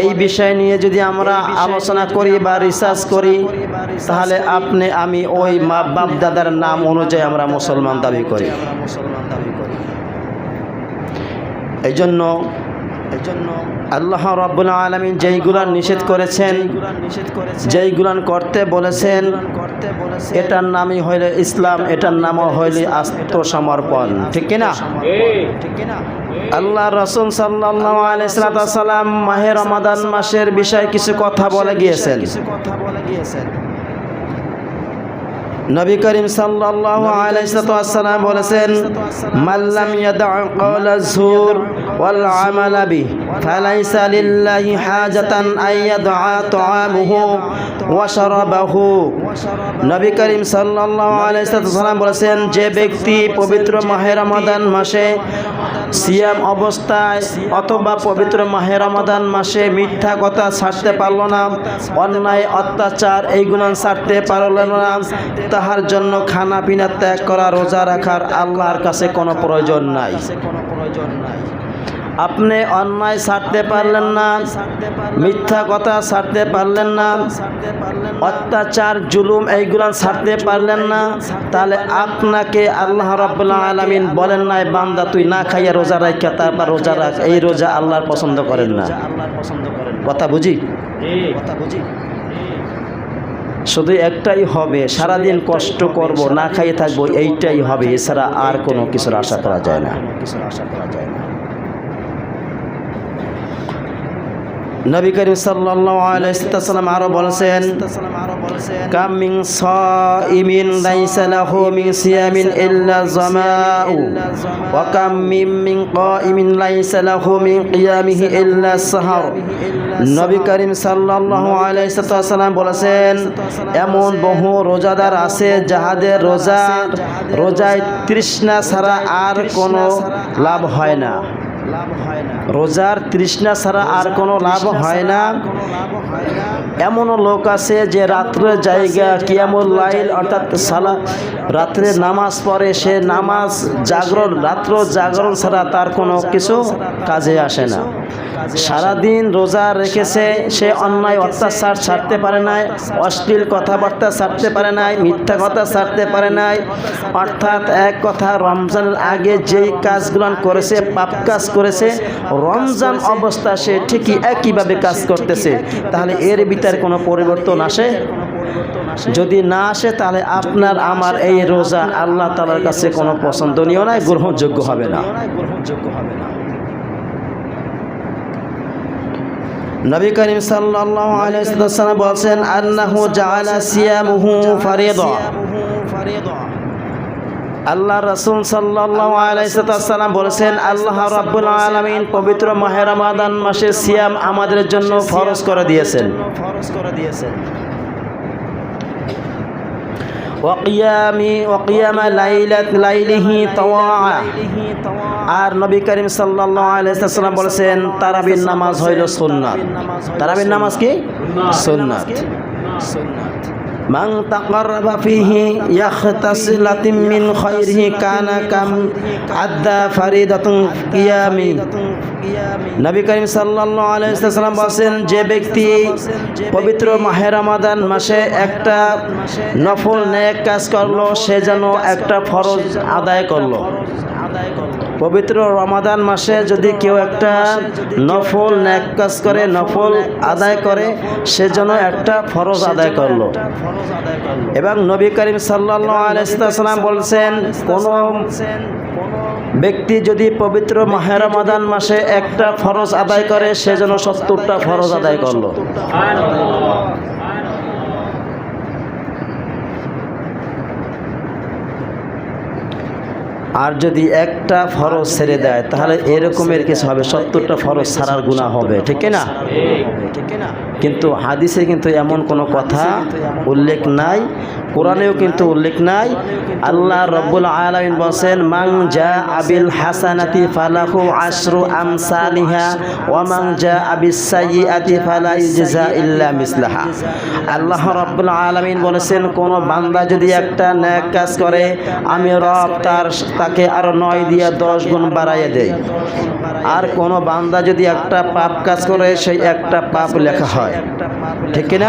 এই বিষয় নিয়ে যদি আমরা আলোচনা করি বা রিসার্চ করি তাহলে আপনি আমি ওই মা বাপ দাদার নাম অনুযায়ী আমরা মুসলমান দাবি করি। এই জন্য এই জন্য আল্লাহ রব্বুল আলমিন যেইগুলান নিষেধ করেছেন যেইগুলান করতে বলেছেন এটার নামই হইলে ইসলাম এটার নামও হইলে আত্মসমর্পণ। ঠিক কিনা? আল্লাহ রসুল সাল্লাহ আলাইসালাম মাহের রমাদান মাসের বিষয়ে কিছু কথা বলে গিয়েছেন। নবী করিম সাল্লাল্লাহু আলাইহি ওয়াসাল্লাম বলেছেন মাল্লাম ইয়াদা ক্বাওলা যুর ওয়াল আমালা বি, ফালাইসা লিল্লাহি হাজাতান আইয়াদা তুআমুহু ওয়া শারাবাহু। নবী করিম সাল্লাল্লাহু আলাইহি ওয়াসাল্লাম বলেছেন, যে ব্যক্তি পবিত্র মাহে রমাদান মাসে সিয়াম অবস্থায় অথবা পবিত্র মাহে রমাদান মাসে মিথ্যা কথা ছাড়তে পারল না, অন্যায়, অত্যাচার, এই গুণান ছাড়তে পারল না। তাহার জন্য খানা পিনা ত্যাগ করা, রোজা রাখার আল্লাহর কাছে কোনো প্রয়োজন নাই কোনো প্রয়োজন নাই। আপনি অন্যায় ছাড়তে পারলেন না, মিথ্যা কথা ছাড়তে পারলেন না, অত্যাচার, জুলুম এইগুলান ছাড়তে পারলেন না, তাহলে আপনাকে আল্লাহ রব্বুল্লাহ আলমিন বলেন নাই, বান্দা, তুই না খাইয়া রোজা রাখা তারপর রোজা রাখ। এই রোজা আল্লাহর পছন্দ করেন না। কথা বুঝি? কথা বুঝি? শুধু একটাই হবে, সারাদিন কষ্ট করব, না খাইয়ে থাকব, এইটাই হবে, এছাড়া আর কোনো কিছুর আশা করা যায় না কিছুর আশা করা যায় না। নবী করিম সাল্লাল্লাহু আলাইহি ওয়াসাল্লাম আরও বলেছেন, কাম মিন সাইমিন লাইসা লাহু মিন সিয়ামিন ইল্লা জামাউ, ওয়া কাম মিন মিন কাইমিন লাইসা লাহু মিন কিয়ামিহি ইল্লা সাহর। নবী করিম সাল্লাল্লাহু আলাইহি ওয়াসাল্লাম বলেছেন, এমন বহু রোজাদার আছে যাহাদের রোজা, রোজায় তৃষ্ণা ছাড়া আর কোনো লাভ হয় না। রোজার তৃষ্ণা ছাড়া আর কোনো লাভ হয় না। এমনও লোক আছে যে রাত্রে জায়গা কিয়ামুল লাইল অর্থাৎ সালা রাত্রে নামাজ পড়ে সে নামাজ জাগরণ রাত্র জাগরণ ছাড়া তার কোনো কিছু কাজে আসে না। সারাদিন রোজা রেখেছে, সে অন্যায় অত্যাচার ছাড়তে পারে নাই, অশ্লীল কথাবার্তা ছাড়তে পারে নাই, মিথ্যা কথা ছাড়তে পারে নাই। অর্থাৎ এক কথা, রমজানের আগে যেই কাজগুলো করেছে, পাপ কাজ করেছে, রমজান অবস্থা সে ঠিকই একইভাবে কাজ করতেছে। তাহলে এর ভিতরে কোনো পরিবর্তন আসে? যদি না আসে, তাহলে আপনার, আমার এই রোজা আল্লাহ তালার কাছে কোনো পছন্দনীয় নয় গ্রহণযোগ্য হবে না। গ্রহণযোগ্য হবে না নবী করিম সাল্লাল্লাহু আলাইহি ওয়াসাল্লাম বলেন আন্নাহু জাআলা সিয়ামুহু ফারিদা। আল্লাহ রাসূল সাল্লাল্লাহু আলাইহি ওয়াসাল্লাম বলেছেন, আল্লাহ রাব্বুল আলামিন পবিত্র মাহে রমাদান মাসে সিয়াম আমাদের জন্য ফরজ করে দিয়েছেন ফরজ করে দিয়েছেন। ওয়াকিয়ামি, ওয়াকিয়ামা লাইলাত লাইলিহি তাওয়া আর নবী করিম সাল্লাল্লাহু আলাইহি বলেছেন, তারাবির নামাজ হইল সুন্নাত। তারাবির নামাজ কি? সুন্নাত সুন্নাত। মান তাকাররাবা ফিহি ইয়াখতাসিলাতিম মিন খাইরিহি কানা কাম আদ্দা ফারিদাতুন কিয়ামি। নবী করিম সাল্লাল্লাহু আলাইহি ওয়াসাল্লাম বলেন যে ব্যক্তি পবিত্র মাহে রমাদান মাসে একটা নফল নেক কাজ করল, সে যেন একটা ফরজ আদায় করল। পবিত্র রমাদান মাসে যদি কেউ একটা নফল ন্যাক কাজ করে, নফল আদায় করে সে যেন একটা ফরজ আদায় করল। এবং নবী করিম আলাইহি বলছেন, কোন ব্যক্তি যদি পবিত্র মাহে রমাদান মাসে একটা ফরজ আদায় করে সে যেন সত্তরটা ফরজ আদায় করল। আর যদি একটা ফরজ ছেড়ে দেয়, তাহলে এরকমের কিছু হবে। সত্তরটা ফরজ ছাড়ার গুণা হবে। ঠিক না কিন্তু হাদিসে কিন্তু এমন কোনো কথা উল্লেখ নাই, কোরআনেও কিন্তু উল্লেখ নাই। আল্লাহ রব্বুল আলমিন বলছেন মাং জা আবিল হাসানাতি ফালাহু আশরু আমসালিহা ওয়া মাং জা আবিস সাইয়্যাতি ফালা ইজজা ইল্লা মিসলাহা। আল্লাহ রব্বুল আলমিন বলেছেন, কোন বান্দা যদি একটা ন্যাক কাজ করে, আমি রব তার তাকে আরও নয় দিয়া দশ গুণ বাড়াইয়া দেয়। আর কোন বান্দা যদি একটা পাপ কাজ করে, সেই একটা পাপ লেখা হয়। ঠিক কিনা?